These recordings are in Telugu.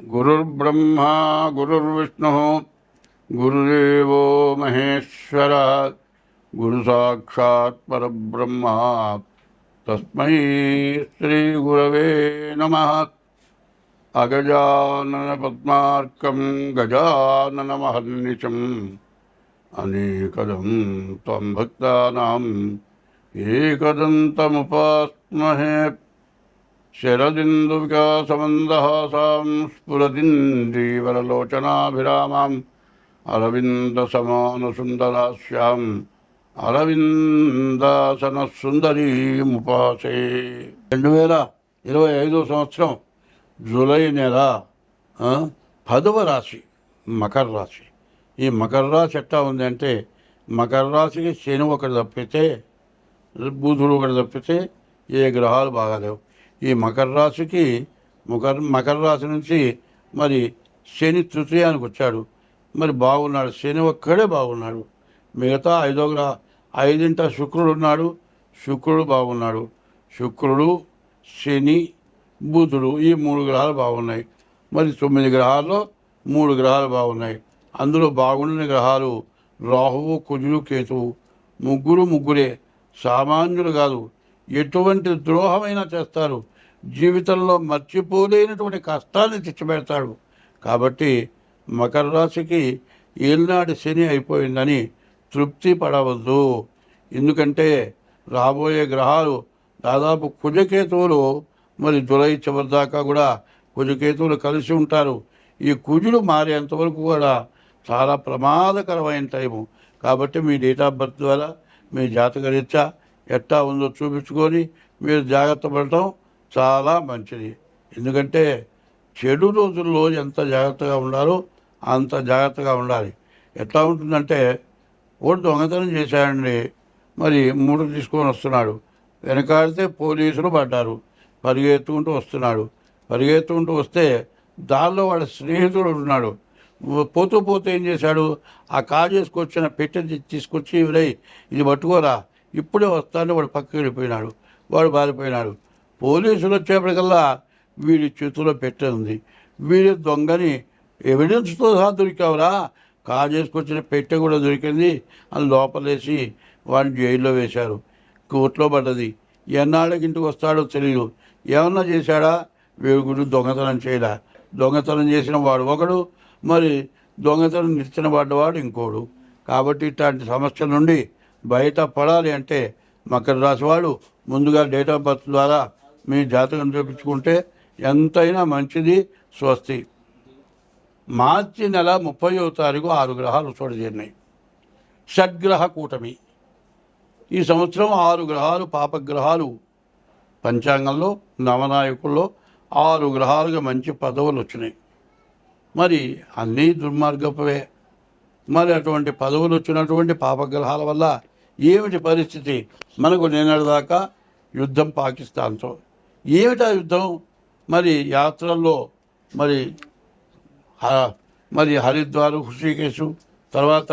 गुरुर्ब्रह्मा, गुरुर्विष्णुः, गुरुदेवो महेश्वरः, गुरुसाक्षात् परब्रह्मा। नम अगजानन नमः। गजानन गजाननमहर्निशम्। अनेकदम तम भक्ता एकदन्तमुपास्महे శరదిందు భక్తానాం ఏకదంతముపాస్మహే శరదిందువికాసమందహాసాం స్ఫురదిందీవరలోచనాభిరామాం అరవిందసమానసుందరాస్యాం అరవిందాసన సుందరీముపాసే రెండు వేల ఇరవై ఐదో సంవత్సరం జూలై నెల పదవ రాశి మకర రాశి. ఈ మకర రాశి ఎట్లా ఉందంటే మకర రాశికి శని ఒకటి తప్పితే బుధుడు ఒకటి తప్పితే ఏ గ్రహాలు బాగాలేవు. ఈ మకర రాశికి మకర మకర రాశి నుంచి మరి శని తృతీయానికి వచ్చాడు. మరి బాగున్నాడు. శని ఒక్కడే బాగున్నాడు. మిగతా ఐదో గ్రహ ఐదింట శుక్రుడు ఉన్నాడు. శుక్రుడు బాగున్నాడు. శుక్రుడు శని బుధుడు ఈ మూడు గ్రహాలు బాగున్నాయి. మరి తొమ్మిది గ్రహాల్లో మూడు గ్రహాలు బాగున్నాయి. అందులో బాగుండిన గ్రహాలు రాహువు కుజుడు కేతువు. ముగ్గురు ముగ్గురే. సామాన్యులు కాదు. ఎటువంటి ద్రోహమైనా చేస్తారు. జీవితంలో మర్చిపోలేనటువంటి కష్టాన్ని తెచ్చిపెడతాడు. కాబట్టి మకర రాశికి ఏనాడు శని అయిపోయిందని తృప్తి పడవద్దు. ఎందుకంటే రాబోయే గ్రహాలు దాదాపు కుజకేతువులు మరి జులై చివరి దాకా కూడా కుజకేతువులు కలిసి ఉంటారు. ఈ కుజులు మారేంతవరకు కూడా చాలా ప్రమాదకరమైన టైము. కాబట్టి మీ డేట్ ఆఫ్ బర్త్ ద్వారా మీ జాతక రీత్యా ఎట్టా ఉందో చూపించుకొని మీరు జాగ్రత్త పడటం చాలా మంచిది. ఎందుకంటే చెడు రోజుల్లో ఎంత జాగ్రత్తగా ఉండాలో అంత జాగ్రత్తగా ఉండాలి. ఎట్లా ఉంటుందంటే ఓటు దొంగతనం చేశాడండి. మరి మూడు తీసుకొని వస్తున్నాడు. వెనకాడితే పోలీసులు పడ్డారు. పరిగెత్తుకుంటూ వస్తున్నాడు. పరిగెత్తుకుంటూ వస్తే దానిలో వాళ్ళ స్నేహితుడు ఉన్నాడు. పోతూ పోతూ ఏం చేశాడు? ఆ కాజేసుకొచ్చిన పెట్టె తీసుకొచ్చి రై ఇది పట్టుకోరా. ఇప్పుడే వస్తాను. వాడు పక్కకి వెళ్ళిపోయినాడు. వాడు బారిపోయినాడు పోలీసులు వచ్చేప్పటికల్లా వీడి చేతిలో పెట్టె ఉంది. వీడి దొంగని ఎవిడెన్స్తో సహా దొరికావురా. కాజేసుకొచ్చిన పెట్టె కూడా దొరికింది. అని లోపలేసి వాడిని జైల్లో వేశారు. కోర్టులో పడ్డది. ఎన్నాళ్ళకి ఇంటికి వస్తాడో తెలియదు ఏమన్నా చేశాడా? వేగుడు దొంగతనం చేయడా? దొంగతనం చేసిన వాడు ఒకడు. మరి దొంగతనం నిచ్చిన పడ్డవాడు ఇంకోడు. కాబట్టి ఇట్లాంటి సమస్యల నుండి బయట పడాలి అంటే మకర రాశి వాడు ముందుగా డేట్ ఆఫ్ బర్త్ ద్వారా మీ జాతకం చూపించుకుంటే ఎంతైనా మంచిది స్వస్తి. మార్చి నెల ముప్పయో తారీఖు ఆరు గ్రహాలు చూడజేరినాయి. షడ్గ్రహ కూటమి. ఈ సంవత్సరం ఆరు గ్రహాలు పాపగ్రహాలు. పంచాంగంలో నవనాయకుల్లో ఆరు గ్రహాలుగా మంచి పదవులు వచ్చినాయి. మరి అన్నీ దుర్మార్గపవే. మరి అటువంటి పదవులు వచ్చినటువంటి పాపగ్రహాల వల్ల ఏమిటి పరిస్థితి? మనకు నిన్నటిదాకా యుద్ధం పాకిస్తాన్తో. ఏమిటా యుద్ధం? మరి యాత్రల్లో మరి మరి హరిద్వారు హృషికేశు తర్వాత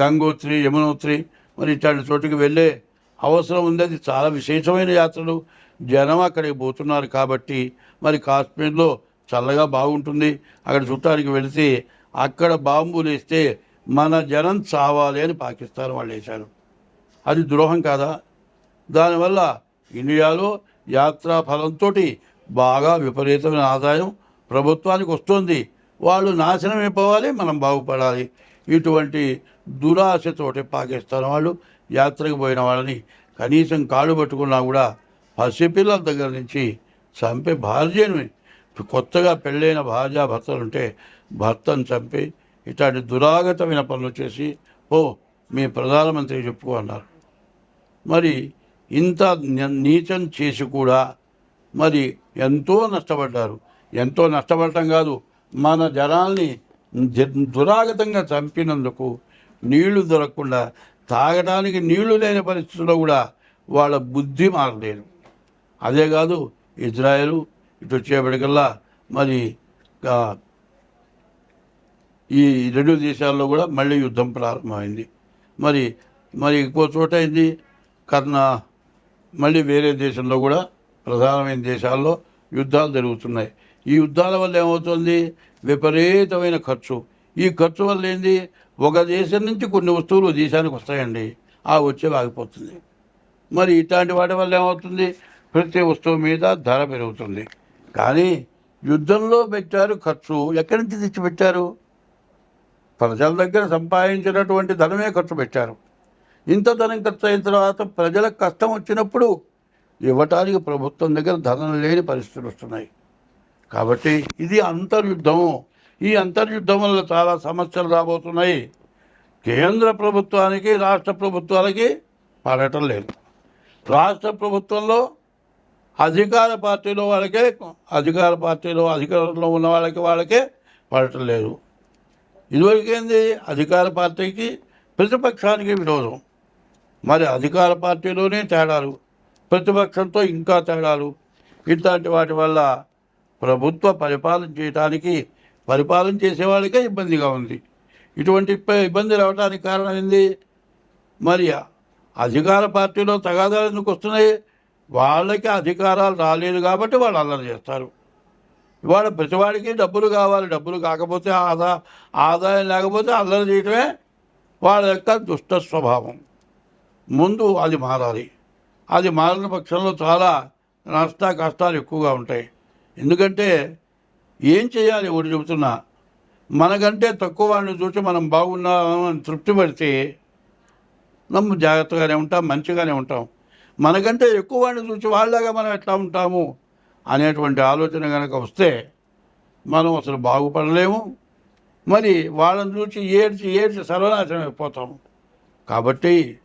గంగోత్రి యమునోత్రి మరి ఇట్లాంటి చోటుకి వెళ్ళే అవసరం ఉంది. అది చాలా విశేషమైన యాత్రలు. జనం అక్కడికి పోతున్నారు కాబట్టి మరి కాశ్మీర్లో చల్లగా బాగుంటుంది. అక్కడ చుట్టానికి వెళితే అక్కడ బాంబులు వేస్తే మన జనం చావాలి అని పాకిస్తాన్ వాళ్ళు వేశారు. అది ద్రోహం కాదా? దానివల్ల ఇండియాలో యాత్రా ఫలంతో బాగా విపరీతమైన ఆదాయం ప్రభుత్వానికి వస్తుంది. వాళ్ళు నాశనం అయిపోవాలి మనం బాగుపడాలి. ఇటువంటి దురాశతోటి పాకిస్తాన్ వాళ్ళు యాత్రకు పోయిన వాళ్ళని కనీసం కాళ్ళు పట్టుకున్నా కూడా పసిపిల్లల దగ్గర నుంచి చంపే భార్యని కొత్తగా పెళ్ళైన భార్య భర్తలు ఉంటే భర్తను చంపి ఇట్లాంటి దురాగతమైన పనులు చేసి ఓ మీ ప్రధానమంత్రి చెప్పుకో అన్నారు. మరి ఇంత నీచం చేసి కూడా మరి ఎంతో నష్టపడ్డారు. ఎంతో నష్టపడటం కాదు మన జనాల్ని దురాగతంగా చంపినందుకు నీళ్ళు దొరకకుండా తాగడానికి నీళ్ళు లేని పరిస్థితుల్లో కూడా వాళ్ళ బుద్ధి మారలేదు. అదే కాదు ఇజ్రాయెల్ ఇటు వచ్చేప్పటికల్లా మరి ఈ రెండు దేశాల్లో కూడా మళ్ళీ యుద్ధం ప్రారంభమైంది. మరి మరి ఇంకో చోట అయింది కర్ణ మళ్ళీ వేరే దేశంలో కూడా ప్రధానమైన దేశాల్లో యుద్ధాలు జరుగుతున్నాయి. ఈ యుద్ధాల వల్ల ఏమవుతుంది? విపరీతమైన ఖర్చు. ఈ ఖర్చు వల్ల ఏంది? ఒక దేశం నుంచి కొన్ని వస్తువులు దేశానికి వస్తాయండి. ఆ వచ్చే ఆగిపోతుంది. మరి ఇట్లాంటి వాటి వల్ల ఏమవుతుంది? ప్రతి వస్తువు మీద ధర పెరుగుతుంది. కానీ యుద్ధంలో పెట్టారు ఖర్చు. ఎక్కడి నుంచి తెచ్చి పెట్టారు ప్రజల దగ్గర సంపాదించినటువంటి ధనమే ఖర్చు పెట్టారు. ఇంత ధనం ఖర్చు అయిన తర్వాత ప్రజలకు కష్టం వచ్చినప్పుడు ఇవ్వటానికి ప్రభుత్వం దగ్గర ధనం లేని పరిస్థితులు వస్తున్నాయి. కాబట్టి ఇది అంతర్యుద్ధం ఈ అంతర్యుద్ధం వల్ల చాలా సమస్యలు రాబోతున్నాయి. కేంద్ర ప్రభుత్వానికి రాష్ట్ర ప్రభుత్వాలకి పడటం లేదు. రాష్ట్ర ప్రభుత్వంలో అధికార పార్టీలో వాళ్ళకే అధికార పార్టీలో అధికారంలో ఉన్న వాళ్ళకి వాళ్ళకే పడటం లేదు. ఇదివరకేంది? అధికార పార్టీకి ప్రతిపక్షానికి విరోధం. మరి అధికార పార్టీలోనే తేడాలు ప్రతిపక్షంతో ఇంకా తేడాలు. ఇట్లాంటి వాటి వల్ల ప్రభుత్వ పరిపాలన చేయడానికి పరిపాలన చేసేవాళ్ళకే ఇబ్బందిగా ఉంది. ఇటువంటి ఇబ్బంది రావడానికి కారణం ఏంది? మరి అధికార పార్టీలో తగాదాలు ఎందుకు వస్తున్నాయి? వాళ్ళకి అధికారాలు రాలేదు కాబట్టి వాళ్ళు అల్లరి చేస్తారు. ఇవాళ ప్రతివాడికి డబ్బులు కావాలి డబ్బులు కాకపోతే ఆదా ఆదాయం లేకపోతే అల్లరి చేయటమే వాళ్ళ యొక్క దుష్ట స్వభావం. ముందు అది మారాలి. అది మారిన పక్షంలో చాలా నష్ట కష్టాలు ఎక్కువగా ఉంటాయి. ఎందుకంటే ఏం చేయాలి? ఒకటి చెబుతున్నా. మనకంటే తక్కువ వాడిని చూసి మనం బాగున్నామని తృప్తి పడితే నమ్ము జాగ్రత్తగానే ఉంటాం మంచిగానే ఉంటాం. మనకంటే ఎక్కువ వాడిని చూసి వాళ్ళగా మనం ఎట్లా ఉంటాము అనేటువంటి ఆలోచన కనుక వస్తే మనం అసలు బాగుపడలేము. మరి వాళ్ళని చూసి ఏడ్చి ఏడ్చి సర్వనాశనం అయిపోతాము. కాబట్టి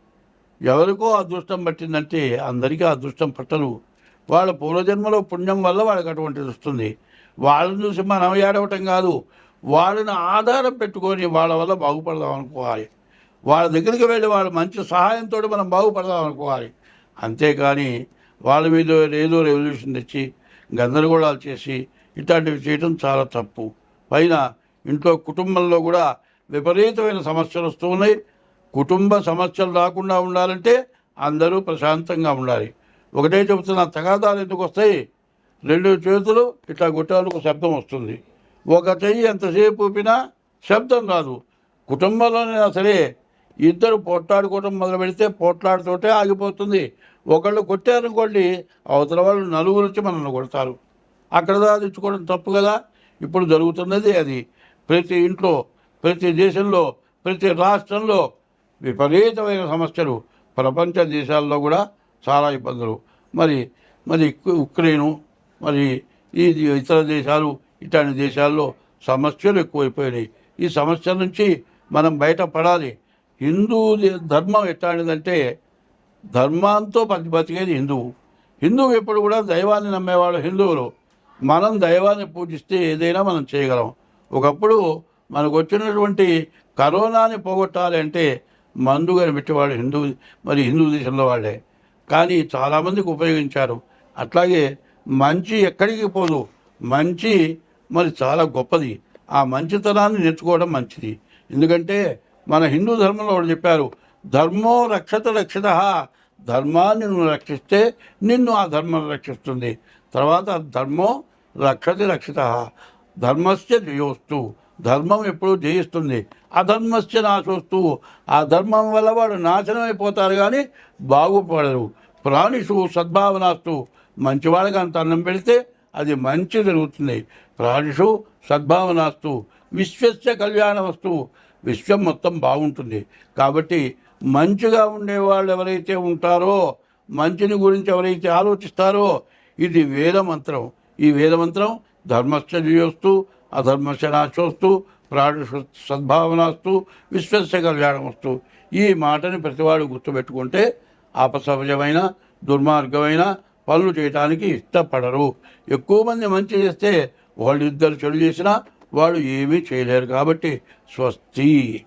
ఎవరికో అదృష్టం పట్టిందంటే అందరికీ అదృష్టం పట్టదు. వాళ్ళ పూర్వజన్మలో పుణ్యం వల్ల వాళ్ళకి అటువంటిది వస్తుంది. వాళ్ళని చూసి మనం ఏడవటం కాదు. వాళ్ళని ఆధారం పెట్టుకొని వాళ్ళ వల్ల బాగుపడదాం అనుకోవాలి. వాళ్ళ దగ్గరికి వెళ్ళి వాళ్ళ మంచి సహాయంతో మనం బాగుపడదాం అనుకోవాలి. అంతేకాని వాళ్ళ మీద ఏదో రెవల్యూషన్ తెచ్చి గందరగోళాలు చేసి ఇట్లాంటివి చేయడం చాలా తప్పు. పైన ఇంట్లో కుటుంబంలో కూడా విపరీతమైన సమస్యలు వస్తూ ఉన్నాయి. కుటుంబ సమస్యలు రాకుండా ఉండాలంటే అందరూ ప్రశాంతంగా ఉండాలి. ఒకటే చెబుతున్నా తగాదాలు ఎందుకు వస్తాయి? రెండు చేతులు ఇట్లా గుట్టాలకు శబ్దం వస్తుంది. ఒక చెయ్యి ఎంతసేపు ఊపినా శబ్దం రాదు. కుటుంబంలోనైనా సరే ఇద్దరు పోట్లాడుకోవడం మొదలు పెడితే పోట్లాడుతోటే ఆగిపోతుంది. ఒకళ్ళు కొట్టారనుకోండి అవతల వాళ్ళు నలుగురు వచ్చి మనల్ని కొడతారు. అక్కడ సాధించుకోవడం తప్పు కదా? ఇప్పుడు జరుగుతున్నది అది. ప్రతి ఇంట్లో ప్రతి దేశంలో ప్రతి రాష్ట్రంలో విపరీతమైన సమస్యలు. ప్రపంచ దేశాల్లో కూడా చాలా ఇబ్బందులు. మరి మరి ఉక్రెయిను మరి ఈ ఇతర దేశాలు ఇట్లాంటి దేశాల్లో సమస్యలు ఎక్కువైపోయినాయి. ఈ సమస్యల నుంచి మనం బయటపడాలి. హిందూ ధర్మం ఎట్లాంటిదంటే ధర్మాంతో బతి బతికేది హిందువు. హిందువు ఎప్పుడు కూడా దైవాన్ని నమ్మేవాడు హిందువులు. మనం దైవాన్ని పూజిస్తే ఏదైనా మనం చేయగలం. ఒకప్పుడు మనకు వచ్చినటువంటి కరోనాని పోగొట్టాలి అంటే మందు కనిపెట్టేవాడు హిందూ మరి హిందూ దేశంలో వాళ్ళే. కానీ చాలామందికి ఉపయోగించారు. అట్లాగే మంచి ఎక్కడికి పోదు. మంచి మరి చాలా గొప్పది. ఆ మంచితనాన్ని నేర్చుకోవడం మంచిది. ఎందుకంటే మన హిందూ ధర్మంలో వాళ్ళు చెప్పారు ధర్మో రక్షత రక్షిత ధర్మాన్ని నువ్వు రక్షిస్తే నిన్ను ఆ ధర్మం రక్షిస్తుంది. తర్వాత ధర్మో రక్షతి రక్షిత ధర్మస్య జయోస్తు. ధర్మం ఎప్పుడు జయిస్తుంది. అధర్మస్య నాశోస్తు. ఆ ధర్మం వల్ల వాడు నాశనం అయిపోతారు కానీ బాగుపడరు. ప్రాణిషు సద్భావనాస్తు. మంచివాళ్ళకి అంత అన్నం పెడితే అది మంచి జరుగుతుంది. ప్రాణిషు సద్భావనాస్తు. విశ్వస్య కళ్యాణమస్తు. విశ్వం మొత్తం బాగుంటుంది. కాబట్టి మంచిగా ఉండేవాళ్ళు ఎవరైతే ఉంటారో మంచిని గురించి ఎవరైతే ఆలోచిస్తారో ఇది వేదమంత్రం. ఈ వేదమంత్రం మంత్రం అధర్మశనాశోస్తు ప్రాణ సద్భావనాస్తు విశ్వస్య కళ్యాణమస్తు. ఈ మాటని ప్రతివాడు గుర్తుపెట్టుకుంటే అపసహజమైన దుర్మార్గమైన పనులు చేయడానికి ఇష్టపడరు. ఎక్కువ మంది మంచి చేస్తే వాళ్ళు ఇద్దరు చెడు చేసినా వాళ్ళు ఏమీ చేయలేరు కాబట్టి స్వస్తి.